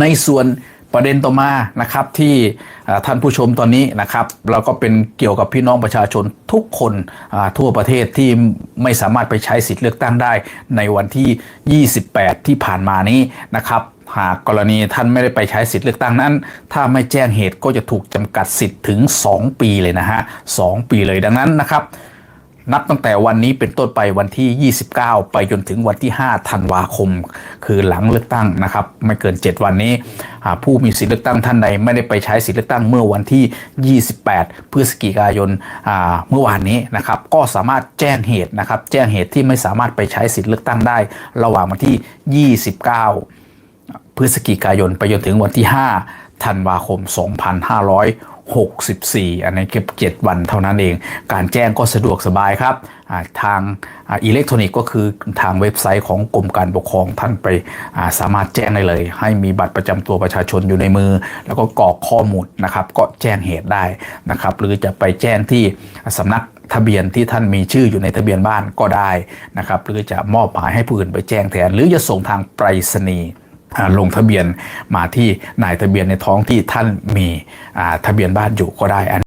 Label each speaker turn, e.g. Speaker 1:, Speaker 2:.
Speaker 1: ในส่วนประเด็นต่อมานะครับที่ท่านผู้ชมตอนนี้นะครับเราก็เป็นเกี่ยวกับพี่น้องประชาชนทุกคนทั่วประเทศที่ไม่สามารถไปใช้สิทธิ์เลือกตั้งได้ ในวันที่ 28 ที่ผ่านมานี้นะครับหากกรณีท่านไม่ได้ไปใช้สิทธิ์เลือกตั้งนั้น ถ้าไม่แจ้งเหตุก็จะถูกจำกัดสิทธิ์ถึง 2 ปีเลยนะฮะ2ปีเลยดังนั้นนะครับ นับตั้งแต่วันนี้เป็นต้นไปวันที่ 29 ไปจนถึงวันที่ 5 ธันวาคม คือหลังเลือกตั้งนะครับ ไม่เกิน 7 วันนี้ ผู้มีสิทธิเลือกตั้งท่านใดไม่ได้ไปใช้สิทธิเลือกตั้งเมื่อวันที่ 28 พฤศจิกายนเมื่อวานนี้นะครับ ก็สามารถแจ้งเหตุนะครับ แจ้งเหตุที่ไม่สามารถไปใช้สิทธิเลือกตั้งได้ ระหว่างวันที่ 29 พฤศจิกายนไปจนถึงวันที่ 5 ธันวาคม 2564 อันนี้เก็บ 7 วันเท่านั้นเอง การแจ้งก็สะดวกสบายครับทางอิเล็กทรอนิกส์ก็คือทางเว็บไซต์ของกรมการปกครองท่านไปสามารถแจ้งได้เลย ให้มีบัตรประจำตัวประชาชนอยู่ในมือ แล้วก็กรอกข้อมูลนะครับ ก็แจ้งเหตุได้นะครับ หรือจะไปแจ้งที่สำนักทะเบียนที่ท่านมีชื่ออยู่ในทะเบียนบ้านก็ได้นะครับ หรือจะมอบหมายให้ผู้อื่นไปแจ้งแทน หรือจะส่งทางไปรษณีย์ ลงทะเบียนมาที่นายทะเบียนในท้องที่ท่านมีทะเบียนบ้านอยู่ก็ได้